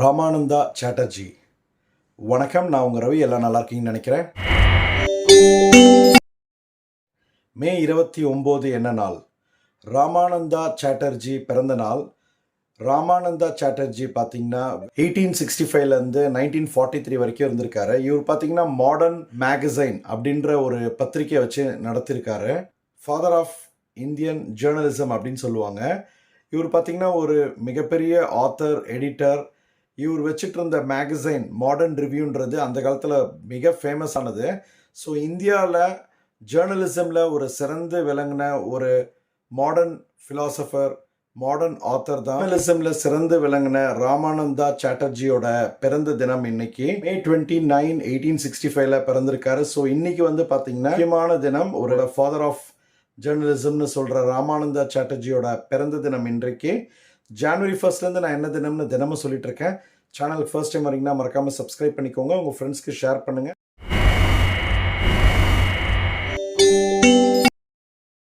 ராமானந்தா சாட்டர்ஜி. வணக்கம் நான் உங்கள் ரவி. எல்லாம் நல்லா இருக்கீங்கன்னு நினைக்கிறேன். மே இருபத்தி ஒம்பது என்ன நாள்? ராமானந்தா சாட்டர்ஜி பிறந்த நாள். ராமானந்தா சாட்டர்ஜி பார்த்தீங்கன்னா எயிட்டீன் சிக்ஸ்டி ஃபைவ்லேருந்து நைன்டீன் ஃபார்ட்டி த்ரீ வரைக்கும் இருந்திருக்காரு. இவர் பார்த்தீங்கன்னா மாடர்ன் மேகசைன் அப்படின்ற ஒரு பத்திரிக்கை வச்சு நடத்திருக்காரு. ஃபாதர் ஆஃப் இந்தியன் ஜேர்னலிசம் அப்படின்னு சொல்லுவாங்க. இவர் பார்த்தீங்கன்னா ஒரு மிகப்பெரிய ஆத்தர் எடிட்டர் இவர் வச்சுட்டு இருந்த மேகசைன் மாடர்ன் ரிவ்யூன்றது அந்த காலத்தில் மிக ஃபேமஸ் ஆனது. ஸோ இந்தியாவில் ஜேர்னலிசமில் ஒரு சிறந்து விளங்கின ஒரு மாடர்ன் ஃபிலாசபர் மாடர்ன் ஆத்தர் தான். ஜேர்னலிசமில் சிறந்து விளங்கின ராமானந்தா சாட்டர்ஜியோட பிறந்த தினம் இன்னைக்கு. May twenty nine eighteen sixty ஃபைவ்ல பிறந்திருக்காரு. ஸோ இன்னைக்கு வந்து பார்த்தீங்கன்னா முக்கியமான தினம் ஒரு ஃபாதர் ஆஃப் ஜேர்னலிசம்னு சொல்கிற ராமானந்தா சாட்டர்ஜியோட பிறந்த தினம் இன்றைக்கு. ஜான்வரி ஃபர்ஸ்ட்லேருந்து நான் என்ன தினம்னு தினமும் சொல்லிட்டு இருக்கேன். சேனலுக்கு ஃபர்ஸ்ட் டைம் வரீங்கன்னா மறக்காமல் சப்ஸ்கிரைப் பண்ணிக்கோங்க. உங்கள் ஃப்ரெண்ட்ஸ்க்கு ஷேர் பண்ணுங்கள்